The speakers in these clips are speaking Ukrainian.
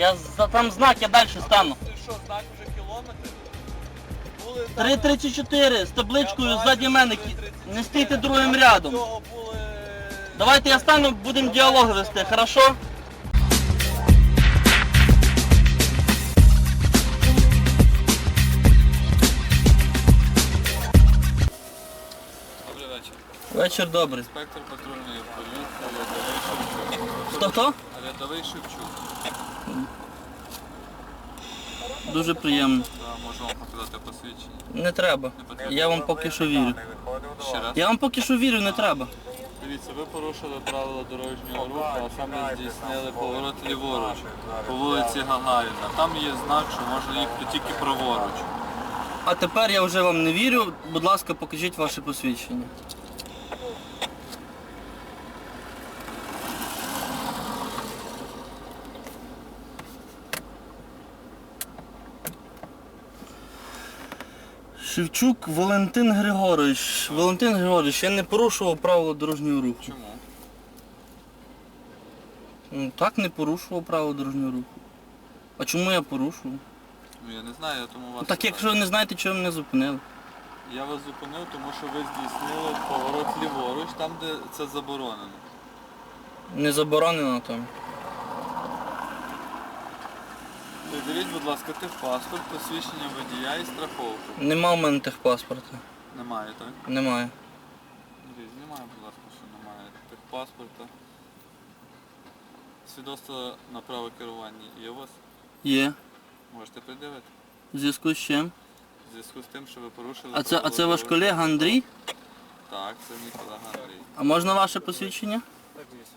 Я за там знак, я далі стану. Ти що, знак вже кілометр? Були 334 з табличкою ззаді мене. кі- Не стійте другим рядом. Цього були... Давайте я стану, будемо діалог вести, хорошо? Добрий вечір. Вечір добрий. Інспектор патрульної поліції Рядовий Шевчук. Хто хто? Рядовий Шевчук. Дуже приємно. Да, можу вам показати посвідчення. Не треба. Я вам поки що вірю. Ще раз. Я вам поки що вірю, не треба. Дивіться, ви порушили правила дорожнього руху, а саме здійснили поворот ліворуч по вулиці Гагаріна. Там є знак, що можна їхати тільки праворуч. А тепер я вже вам не вірю. Будь ласка, покажіть ваше посвідчення. Шевчук Валентин Григорович. Валентин Григорович, я не порушував правила дорожнього руху. Чому? Ну, так не порушував правила дорожнього руху. А чому я порушував? Ну я не знаю, я тому вас. Ну, так якщо ви не знаєте, чого мене зупинили. Я вас зупинив, тому що ви здійснили поворот ліворуч, там де це заборонено. Не заборонено там. Дивіть, будь ласка, техпаспорт, посвідчення водія і страховку. Нема в мене техпаспорта. Немає, так? Немає. Дивіться, знімаю, будь ласка, що немає техпаспорта. Свідоцтво на право керування є у вас? Є. Можете придивити. В зв'язку з чим? В зв'язку з тим, що ви порушили. А це, а правила це ваш дорожнього- колега Андрій? Так, це мій колега Андрій. А можна ваше посвідчення? Так, звісно.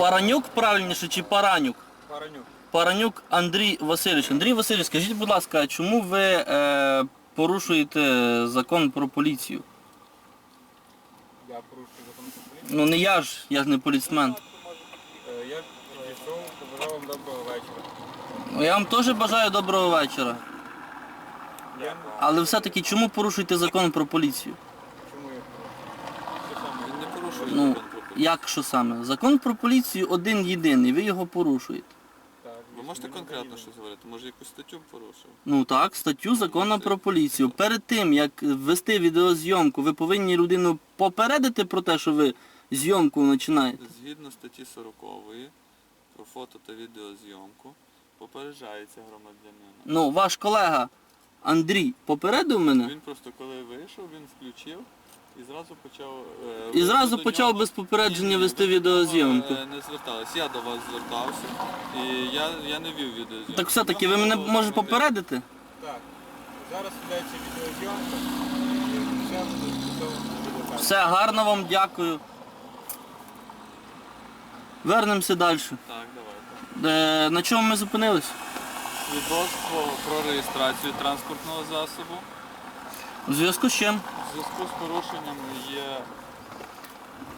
Паранюк правильніше чи Паранюк? Паранюк. Паранюк Андрій Васильович. Андрій Васильович, скажіть, будь ласка, а чому ви е, порушуєте закон про поліцію? Я порушую закон України. Ну не я ж, я ж не поліцмен. Е, Я підійшов, побажав вам доброго вечора. Ну я вам теж бажаю доброго вечора. Я Але все-таки чому порушуєте закон про поліцію? чому я порушую? Він не порушує Ну, закон про поліцію. Як що саме? Закон про поліцію один єдиний, ви його порушуєте. Ви можете конкретно щось говорити? Може якусь статтю порушив? Ну так, статтю закону про поліцію. Перед тим, як ввести відеозйомку, ви повинні людину попередити про те, що ви зйомку починаєте. Згідно статті 40 про фото та відеозйомку попереджається громадянина. Ну, ваш колега Андрій попередив мене Він просто коли вийшов, він включив і зразу почав. е, і зразу до почав нього- без попередження ні, вести до нього, відеозйомку. е, Не звертались. Я до вас звертався і я, я не вів відеозйомку. Так все-таки ви мене можете може попередити? Так. Зараз ведеться відеозйомка і буде. Все, гарно вам дякую. Вернемося далі. Так, давайте. Е, на чому ми зупинились? Свідоцтво про реєстрацію транспортного засобу. У зв'язку з чим? У зв'язку з порушенням є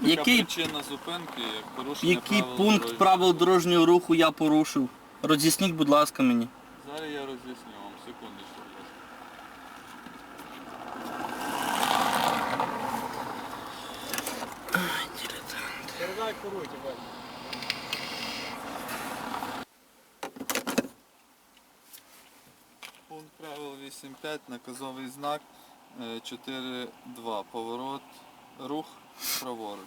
така Який, причина зупинки, як порушення який правил пункт дорожнього правил руху. дорожнього руху я порушив? Роз'ясніть, будь ласка, мені. Зараз я роз'ясню вам, секундочку. будь ласка. Передай поруч, Іван. Пункт правил 8.5, наказовий знак 4.2. Поворот, рух праворуч.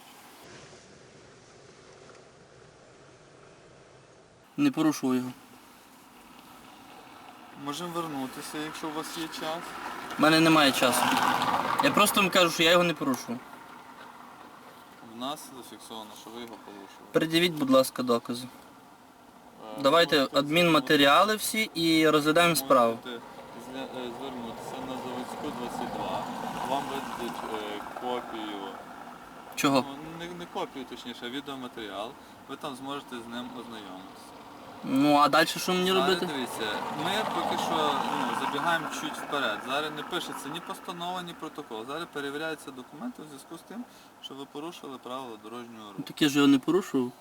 Не порушував його. Можемо вернутися, якщо у вас є час. У мене немає часу. Я просто вам кажу, що я його не порушував. В нас зафіксовано, що ви його порушили. Передивіть, будь ласка, докази. Е, Давайте можете адмінматеріали всі і розглядаємо можете справу. зля- е, Звернутися на Заводську 22. Вам видадуть е, копію. Чого? Ну, не, не копію, точніше, а відеоматеріал. Ви там зможете з ним ознайомитися. Ну а далі що мені Зараз робити? дивіться, ми поки що ну, забігаємо чуть вперед. Зараз не пишеться ні постанова, ні протокол. Зараз перевіряються документи в зв'язку з тим, що ви порушили правила дорожнього руху. Так я ж його не порушував.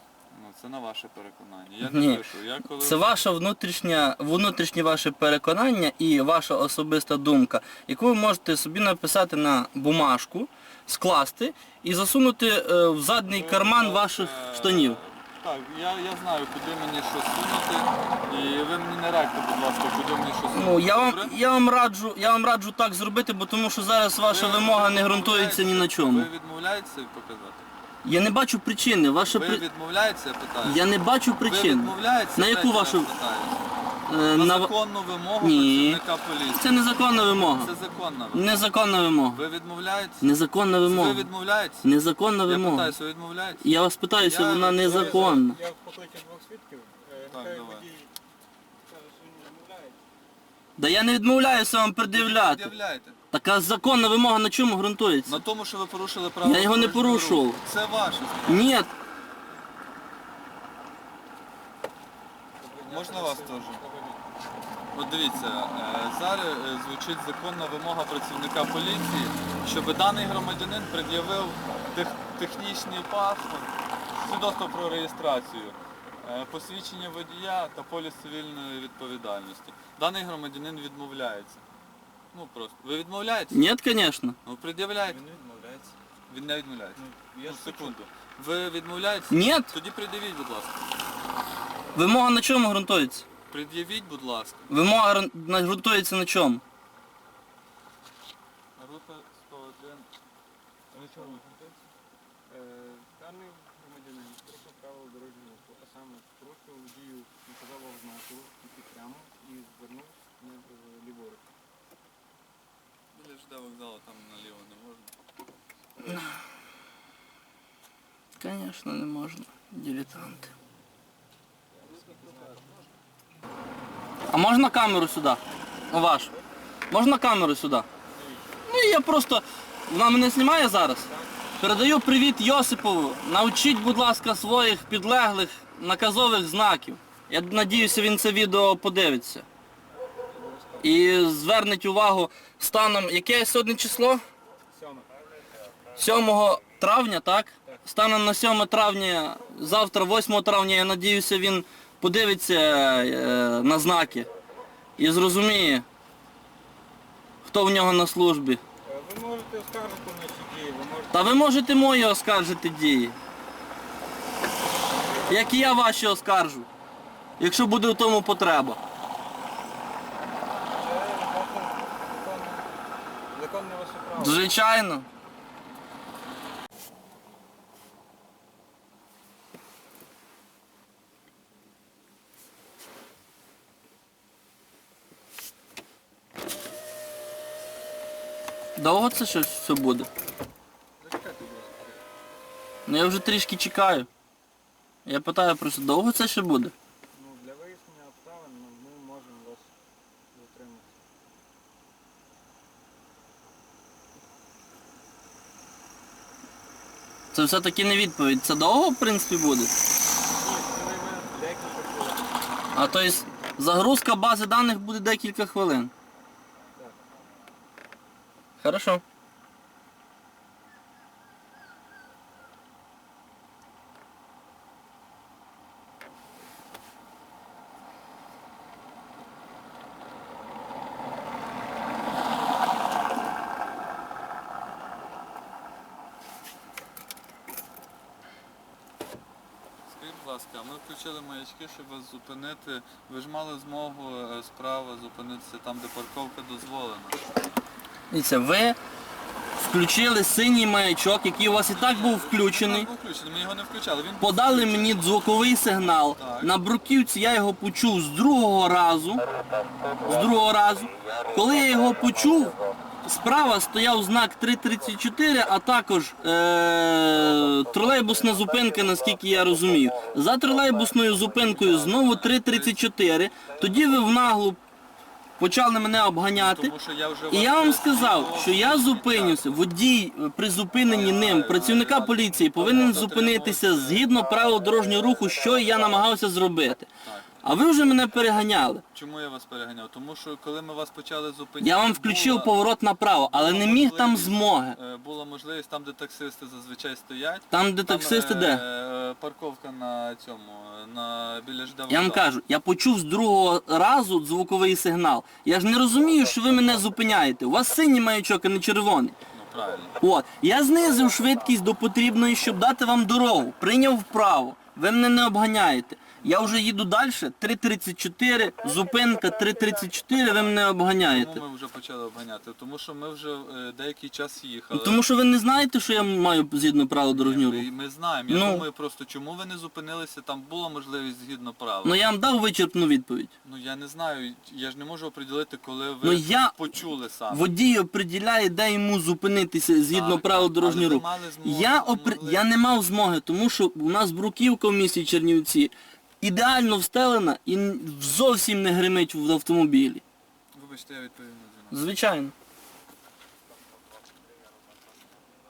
Ну, це на ваше переконання. Я Ні. не пишу. Я коли Це ваше внутрішнє, внутрішнє ваше переконання і ваша особиста думка, яку ви можете собі написати на бумажку, скласти і засунути е, в задній ви карман можете- ваших штанів. Так, я, я знаю, куди мені що сунути. І ви мені не радьте, будь ласка, куди мені що сунути. Ну я вам добре? я вам раджу, я вам раджу так зробити, бо тому що зараз ваша Ви вимога не ґрунтується ні на чому. Ви відмовляєтеся показати? Я не бачу причини. Ваша Ви при... відмовляєтеся, я питаю? Я не бачу Ви причин. відмовляєтеся? На яку вашу- питаю. Е, На законну вимогу Ні. працівника поліції. Це незаконна вимога. Це законна вимога. Незаконна вимога. Ви відмовляєтеся? Незаконна Ви вимога. відмовляєтеся? Незаконна Я вимога. питаюся, ви відмовляєтеся? Я вас питаю, що Я- вона незаконна. Я покличу двох свідків. Е, Так, Нехай давай. водій скаже, що він відмовляється. Да я не відмовляюся вам пред'являти. Пред'являєте. Така законна вимога на чому ґрунтується? На тому, що ви порушили право. Я його не дорожнього порушував. Це ваше. Ні, Можна вас теж? От дивіться, е, зараз е, звучить законна вимога працівника поліції, щоб даний громадянин пред'явив тех- технічний паспорт, свідоцтво про реєстрацію, е, посвідчення водія та поліс цивільної відповідальності. Даний громадянин відмовляється. Ну просто. Ви відмовляєтесь? ні, звісно. Ну пред'являйте. Він не відмовляється. Він не відмовляється. Ну, я Ну, ж секунду. Ви відмовляєтесь? Ні, Тоді пред'явіть, будь ласка. вимога на чому ґрунтується? Пред'явіть, будь ласка. Вимога ґрун- на- ґрунтується на чому? Рута 101. На чому знаходиться? Е, Даний громадянин порушив правила дорожнього руху, а саме порушив дію наказового знаку, який прямо і звернув не в ліворуч. ЖД вокзалу там наліво не можна. Звісно, не можна. Дилетанти. А можна камеру сюди? Вашу? Можна камеру сюди? Ну я просто. Вона мене знімає зараз. Передаю привіт Йосипову. Научіть, будь ласка, своїх підлеглих наказових знаків. Я надіюся, він це відео подивиться. І звернеть увагу станом. Яке сьогодні число? 7 травня, так? Станом на 7 травня, завтра, 8 травня, я надіюся, він подивиться е, на знаки і зрозуміє, хто в нього на службі. Е, Ви можете оскаржити наші дії, ви можете Та ви можете мої оскаржити дії. Як і я ваші оскаржу, якщо буде в тому потреба. Це ваше законне, законне ваше право. Звичайно. Довго це щось все буде? Ну я вже трішки чекаю. Я питаю просто, довго це ще буде? Ну, для вияснення обставин ну, ми можемо вас затримати. Це все-таки не відповідь. Це довго, в принципі, буде? А то есть загрузка бази даних буде декілька хвилин. Так. Хорошо. Скажіть, будь ласка, ми включили маячки, щоб вас зупинити. Ви ж мали змогу е, справа зупинитися там, де парковка дозволена. Дивіться, ви включили синій маячок, який у вас і так був Він включений. був включений, ми його не включали. Він Подали мені звуковий сигнал. Так. На бруківці я його почув з другого разу. З другого разу. Коли я його почув, справа стояв знак 334, а також е- тролейбусна зупинка, наскільки я розумію. За тролейбусною зупинкою знову 334. Тоді ви в наглу почали мене обганяти. Тому що я вже І вас я вам сказав, що я зупинюся. Водій е, при зупиненні ним працівника поліції повинен зупинитися згідно правил дорожнього руху, що я намагався зробити. Так. А ви вже мене переганяли. Чому я вас переганяв? Тому що коли ми вас почали зупиняти, Я вам включив була- поворот направо, але не міг там змоги. е, Була можливість там, де таксисти зазвичай стоять. Там, де таксисти, е, де? е, Парковка на цьому, на біля ЖД Я вам вокзалу. кажу, я почув з другого разу звуковий сигнал. Я ж не розумію, що ви мене зупиняєте. У вас синій маячок, а не червоний. Ну правильно. От, я знизив швидкість до потрібної, щоб дати вам дорогу. Прийняв вправо. Ви мене не обганяєте. Я вже їду далі, 3.34, зупинка 3.34, ви мене обганяєте. Чому ми вже почали обганяти? Тому що ми вже е, деякий час їхали. Тому що ви не знаєте, що я маю згідно правил дорожнього руху. Ми, ми знаємо. Я Ну. думаю просто, чому ви не зупинилися, там була можливість згідно правил. Ну я вам дав вичерпну відповідь. Ну я не знаю, я ж не можу оприділити, коли ви Ну, я- почули саме. Водій оприділяє, де йому зупинитися згідно Так, правил дорожнього але ви руху. мали змогу, Я, опри... могли- я не мав змоги, тому що у нас бруківка в місті Чернівці ідеально встелена і зовсім не гримить в автомобілі. Вибачте, я відповім на дзвінок. Звичайно.